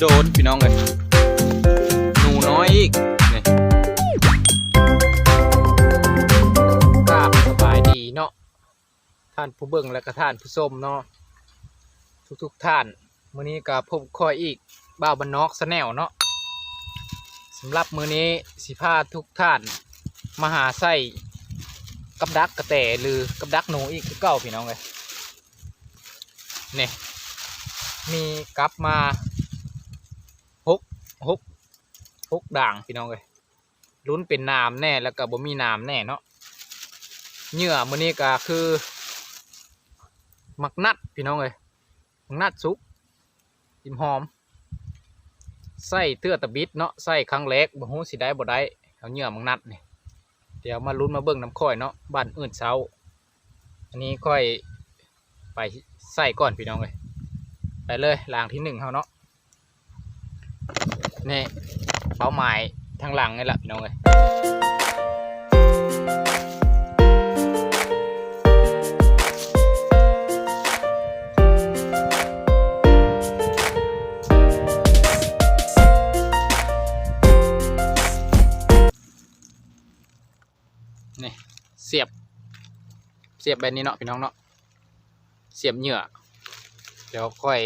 โดนพี่น้องเลยหนูน้อยอีกนี่กราบสบายดีเนาะท่านผู้เบิ่งและก็ท่านผู้ชมเนาะทุกๆท่านมื้อนี้ก็พบคอยอีกบ้าบันนอกสแนลเนาะสำหรับมื้อนี้สิพาทุกท่านมาหาไส้กับดักกระแตหรือกับดักหนูอีกคือเก่าพี่น้องเลยนี่มีกลับมา หกหกหกด่างพี่น้องเลยลุ้นเป็นน้ำแน่แล้วก็บ่มีน้ำแน่เนาะเหยื่อมื้อนี้ก็คือมักนัดพี่น้องเลยมักนัดสุกอิ่มหอมใส่เตื้อตะบิดเนาะใส่ครั้งแรกบ่ฮู้สิได้บ่ได้เอาเหยื่อมักนัดนี่เดี๋ยวมาลุ้นมาเบิ่งน้ำค่อยเนาะบ้านอื่นเช้า อันนี้ค่อยไปใส่ก่อนพี่น้องเลยไปเลยลางที่หนึ่งเขาเนาะ นี่เป้าหมายทางหลังนี่แหละพี่น้องเลยนี่เสียบ เสียบแบบนี้เนาะพี่น้องเนาะเสียบเหยื่อเดี๋ยวค่อย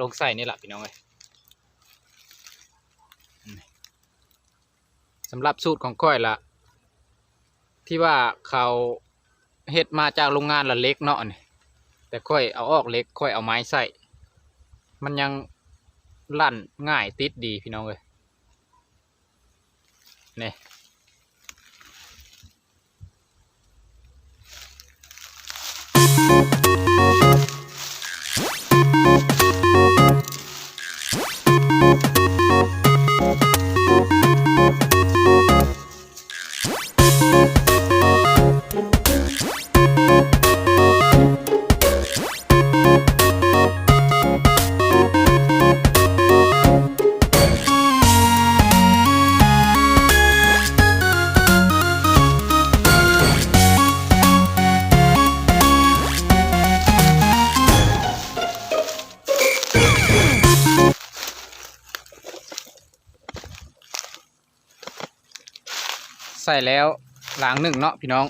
ลงใส่นี่แหละพี่น้องเลย สำหรับสูตรของค่อยละที่ว่าเขาเฮ็ดมาจากโรงงานละเล็กเนาะนี่แต่ค่อยเอาออกเล็กค่อยเอาไม้ใส่มันยังลั่นง่ายติดดีพี่น้องเลยนี่ ใส่แล้วหลางหนึ่งเนาะพี่น้อง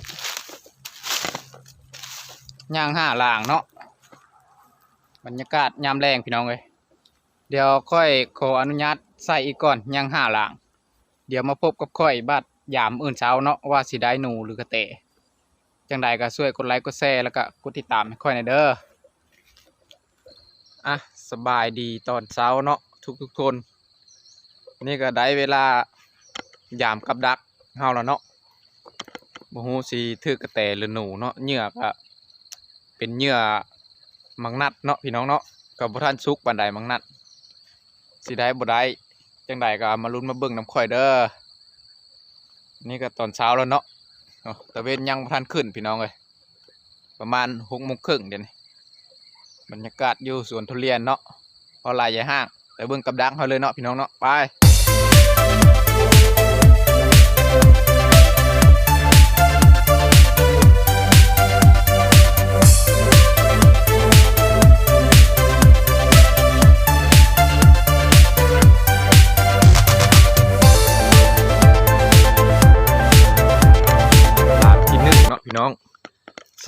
ย่างห้าหลางเนาะบรรยากาศยามแรงพี่น้องเลยเดี๋ยวค่อยขออนุญาตใส่อีกก่อนย่างห้าหลาง เดี๋ยวมาพบกับค่อยบัดยามอื่นเช้าเนาะว่าสิได้หนูหรือกระเตะจังใดก็ช่วยกดไลค์กดแชร์แล้วก็กดติดตามค่อยหนเด้ออะสบายดีตอนเช้าเนาะทุกทุกๆคน นี่ก็ได้เวลายามกับดัก เฮาแล้วเนาะบ่ฮู้สิถือกระแตหรือหนูเนาะเหยื่อก็เป็นเหยื่อมังนัดเนาะพี่น้องเนาะก็บ่ทันสุกปานใดมังนัดสิได้บ่ได้จังใดก็มาลุ้นมาเบิ่งน้ำข่อยเด้อนี่ก็ตอนเช้าแล้วเนาะเนาะตะเวนยังบ่ทันขึ้นพี่น้องเอ้ยประมาณ6โมงครึ่งเดี๋ยวนี้บรรยากาศอยู่สวนทุเรียนเนาะพอลายใหญ่ห้างไปเบิ่งกับดักเฮาเลยเนาะพี่น้องเนาะไป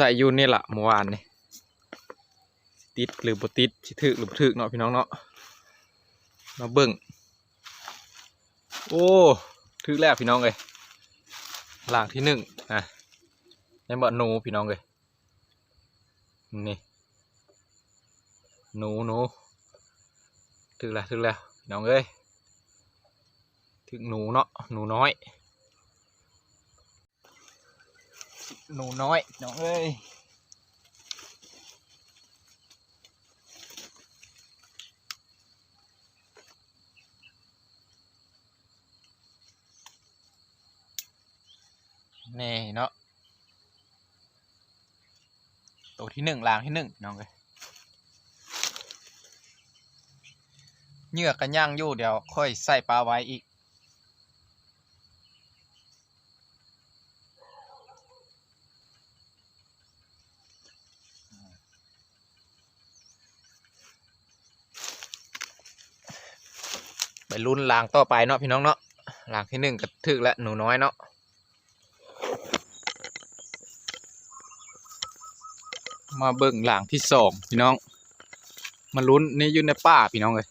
ส่อยูนี่แหละเมื่อวานนี่ติดหรือบ่ติดสิถึกหรือบ่ถึกเนาะพี่น้องเนาะมาเบิ่งโอ้ถึกแล้วพี่น้องเลยหลางที่หนึ่งนะในบ่หนูพี่น้องเลยนี่หนูหนูถึกแล้วถึกแล้วพี่น้องเอ้ยถึกหนูเนาะหนูน้อย หนูน้อยน้องเอ้ยนี่เนาะตัวที่หนึ่งลางที่หนึ่งน้องเอ้ยเหยื่อกันย่างอยู่เดี๋ยวค่อยใส่ปลาไว้อีก ไปลุ้นลางต่อไปเนาะพี่น้องเนาะลางที่หนึ่งก็ถึกแล้วหนูน้อยเนาะมาเบิ่งลางที่สองพี่น้อง มาลุ้นนี่อยู่ในป่าพี่น้องเลย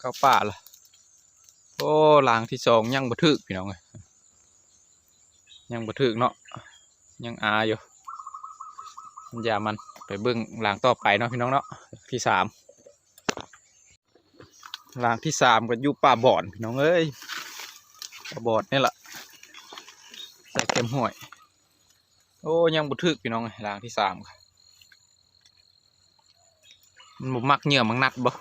เข้าป่าละโอ้ลางที่สองยังบ่ถึกพี่น้องเลยยังบ่ถึกเนาะยังอาอยู่อย่ามันไปเบิ่งลางต่อไปเนาะพี่น้องเนาะที่สาม ลางที่สามก็อยู่ป่าบ่อนพี่น้องเอ้ยป่าบ่อนนี่แหละใส่เข็มห่วยโอ้ยังบุทึกพี่น้องเอ้ยลางที่สามค่ะมันบ่มักเหงื่อมักนัดบ่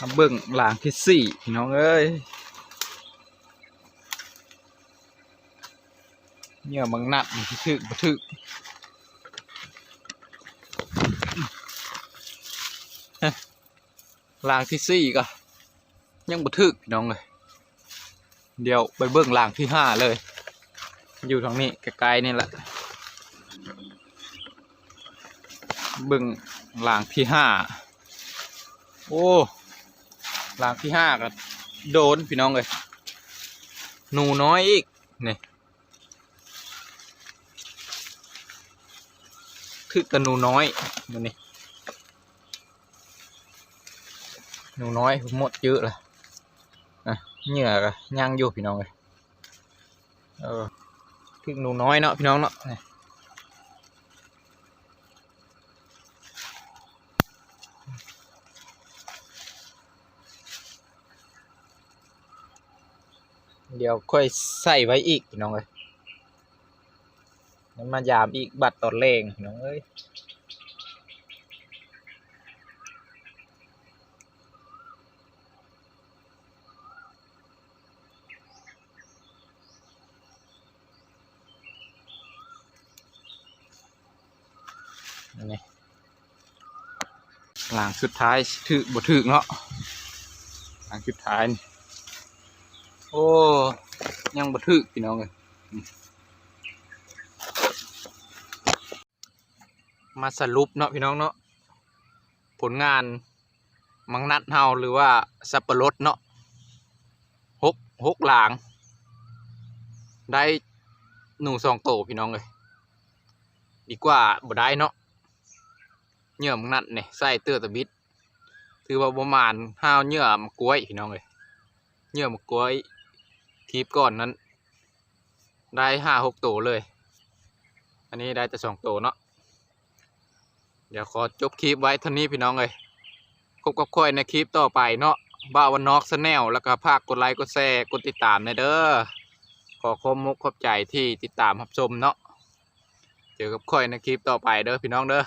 มาเบิ่งลางที่สี่พี่น้องเอ้ยเหงื่อมักนัดมันสิทึกบุทึก ลางที่สี่ก็ยังบ่ถึกพี่น้องเลยเดี๋ยวไปเบิ่งลางที่ห้าเลย อยู่ทางนี้ใกล้ๆนี่แหละเบิ่งลางที่ห้าโอ้ลางที่ห้าก็โดนพี่น้องเลยหนูน้อยอีกนี่ถึกกับหนูน้อยดูนี่ หนูน้อยหมดเยอะเลยอะเหงื่อก็ย่างอยู่พี่น้องเลยเออถึงหนูน้อยเนาะพี่น้องเนาะนี่เดี๋ยวค่อยใส่ไว้อีกพี่น้องเลยนั้นมายามอีกบัตรตอนแรงพี่น้องเอ้ย นี่หลังสุดท้ายถือบถือเนาะหลังสุดท้ายนี่โอ้ยังบถือพี่น้องเลยมมาสรุปเนาะพี่น้องเนาะผลงานมังนัดเฮาหรือว่าสับปะรดเนาะหกหกหลาง ได้หนูสองโตพี่น้องเลยดีกว่าบ่ได้เนาะ เหยื่อมันนัดเนี่ยใส่เตื้อตะบิดถือว่าประมาณห้าวเหยื่อมกล้วยพี่น้องเลยเหยื่อมกล้วยทีบก่อนนั้น ได้ห้าหกตัวเลย อันนี้ได้แต่สองตัวเนาะเดี๋ยวขอจบคลิปไว้เท่านี้พี่น้องเลยพบกับค่อยในคลิปต่อไปเนาะบ้าวันนอกสแนลแล้วก็ภาคกดไลค์กดแชร์กดติดตามในเด้อขอขอบมุกขอบใจที่ติดตามรับชมเนาะเจอกับค่อยในคลิปต่อไปเด้อพี่น้องเด้อ